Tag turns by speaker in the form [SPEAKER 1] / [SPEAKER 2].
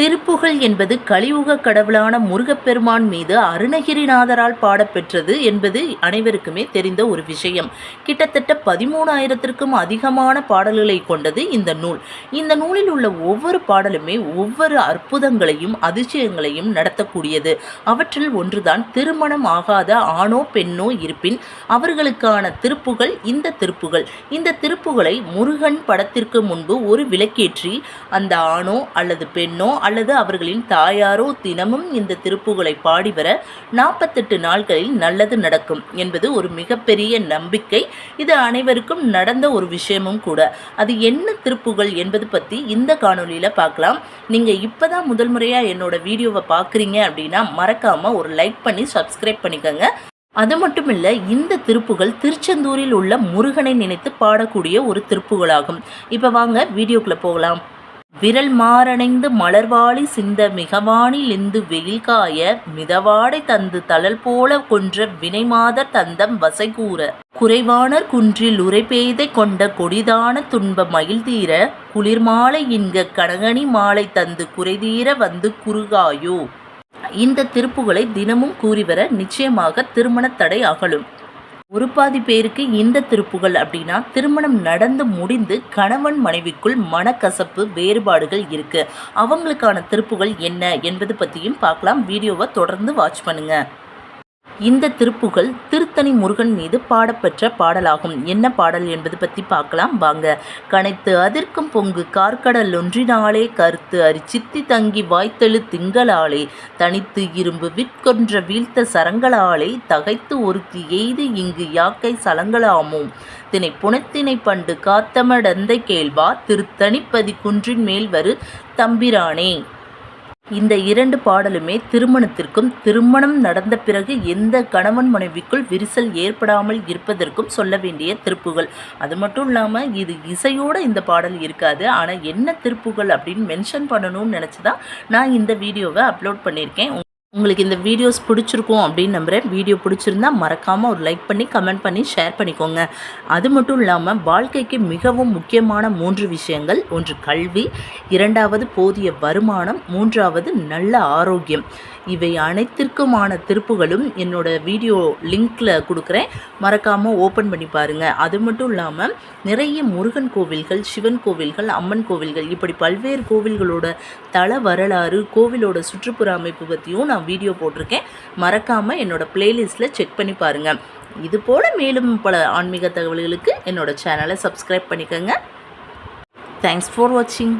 [SPEAKER 1] திருப்புகழ் என்பது கலியுக கடவுளான முருகப்பெருமான் மீது அருணகிரிநாதரால் பாடப்பெற்றது என்பது அனைவருக்குமே தெரிந்த ஒரு விஷயம். கிட்டத்தட்ட பதிமூணாயிரத்திற்கும் அதிகமான பாடல்களை கொண்டது இந்த நூல். இந்த நூலில் உள்ள ஒவ்வொரு பாடலுமே ஒவ்வொரு அற்புதங்களையும் அதிசயங்களையும் நடத்தக்கூடியது. அவற்றில் ஒன்றுதான் திருமணம் ஆகாத ஆணோ பெண்ணோ இருப்பின் அவர்களுக்கான திருப்புகள் இந்த திருப்புகள் இந்த திருப்புகளை முருகன் படத்திற்கு முன்பு ஒரு விளக்கேற்றி அந்த ஆணோ அல்லது பெண்ணோ அல்லது அவர்களின் தாயாரோ தினமும் இந்த திருப்புகளை பாடி வர நாற்பத்தெட்டு நாட்களில் நல்லது நடக்கும் என்பது ஒரு மிகப்பெரிய நம்பிக்கை. இது அனைவருக்கும் நடந்த ஒரு விஷயமும் கூட. அது என்ன திருப்புகள் என்பது பற்றி இந்த காணொலியில் பார்க்கலாம். நீங்கள் இப்போ தான் முதல் முறையாக என்னோட வீடியோவை பார்க்குறீங்க அப்படின்னா மறக்காமல் ஒரு லைக் பண்ணி சப்ஸ்கிரைப் பண்ணிக்கோங்க. அது மட்டும் இல்லை இந்த திருப்புகள் திருச்செந்தூரில் உள்ள முருகனை நினைத்து பாடக்கூடிய ஒரு திருப்புகளாகும் இப்போ வாங்க வீடியோக்குள்ளே போகலாம். விரல் மாரணைந்து மலர்வாளி சிந்த மிகவானிலிந்து வெயில் காய மிதவாடை தந்து தளல் போல கொன்ற வினைமாதர் தந்தம் வசைகூற. குறைவானர் குன்றில் உரைபெய்தை கொண்ட கொடிதான துன்ப மயில் தீர குளிர்மாலை இன்க கனகனி மாலை தந்து குறைதீர வந்து குறுகாயோ. இந்த திருப்புகளை தினமும் கூறிவர நிச்சயமாக திருமணத் தடை அகலும். ஒரு பாதி பேருக்கு இந்த திருப்புகள் அப்படின்னா திருமணம் நடந்து முடிந்து கணவன் மனைவிக்குள் மனக்கசப்பு வேறுபாடுகள் இருக்கு. அவங்களுக்கான திருப்புகள் என்ன என்பது பற்றியும் பார்க்கலாம். வீடியோவை தொடர்ந்து வாட்ச் பண்ணுங்க. இந்த திருப்புகள் திருத்தணி முருகன் மீது பாடப்பெற்ற பாடலாகும். என்ன பாடல் என்பது பற்றி பார்க்கலாம். வாங்க. கனைத்து அதிர்க்கும் பொங்கு கார்கடல் ஒன்றினாலே கருத்து அரி சித்தி தங்கி வாய்த்தெழு திங்களாலே தனித்து இரும்பு விற்கொன்ற வீழ்த்த சரங்களாலே தகைத்து ஒருத்தி எய்து இங்கு யாக்கை சலங்களாமோ. தினை புனத்தினை பண்டு காத்தமடந்தை கேள்வா திருத்தணிப்பதி குன்றின் மேல் வரு தம்பிரானே. இந்த இரண்டு பாடலுமே திருமணத்திற்கும் திருமணம் நடந்த பிறகு எந்த கணவன் மனைவிக்குள் விரிசல் ஏற்படாமல் இருப்பதற்கும் சொல்ல வேண்டிய திருப்புகள். அது மட்டும் இல்லாமல் இது இசையோடு இந்த பாடல் இருக்காது. ஆனால் என்ன திருப்புகள் அப்படின்னு மென்ஷன் பண்ணணும்னு நினச்சி தான் நான் இந்த வீடியோவை அப்லோட் பண்ணியிருக்கேன். உங்களுக்கு இந்த வீடியோஸ் பிடிச்சிருக்கும் அப்படின்னு நம்புகிறேன் வீடியோ பிடிச்சிருந்தா மறக்காமல் ஒரு லைக் பண்ணி கமெண்ட் பண்ணி ஷேர் பண்ணிக்கோங்க. அது மட்டும் இல்லாமல் வாழ்க்கைக்கு மிகவும் முக்கியமான மூன்று விஷயங்கள். ஒன்று கல்வி இரண்டாவது போதிய வருமானம் மூன்றாவது நல்ல ஆரோக்கியம். இவை அனைத்திற்குமான திருப்புகளும் என்னோட வீடியோ லிங்க்கில் கொடுக்குறேன். மறக்காமல் ஓப்பன் பண்ணி பாருங்கள் அது மட்டும் இல்லாமல் நிறைய முருகன் கோவில்கள் சிவன் கோவில்கள் அம்மன் கோவில்கள் இப்படி பல்வேறு கோவில்களோட தல வரலாறு கோவிலோட சுற்றுப்புற அமைப்பு பற்றியும் நான் வீடியோ போட்டிருக்கேன். மறக்காமல் என்னோடய ப்ளேலிஸ்ட்டில் செக் பண்ணி பாருங்கள் இது போல் மேலும் பல ஆன்மீக தகவல்களுக்கு என்னோடய சேனலை சப்ஸ்கிரைப் பண்ணிக்கோங்க. தேங்க்ஸ் ஃபார் வாட்சிங்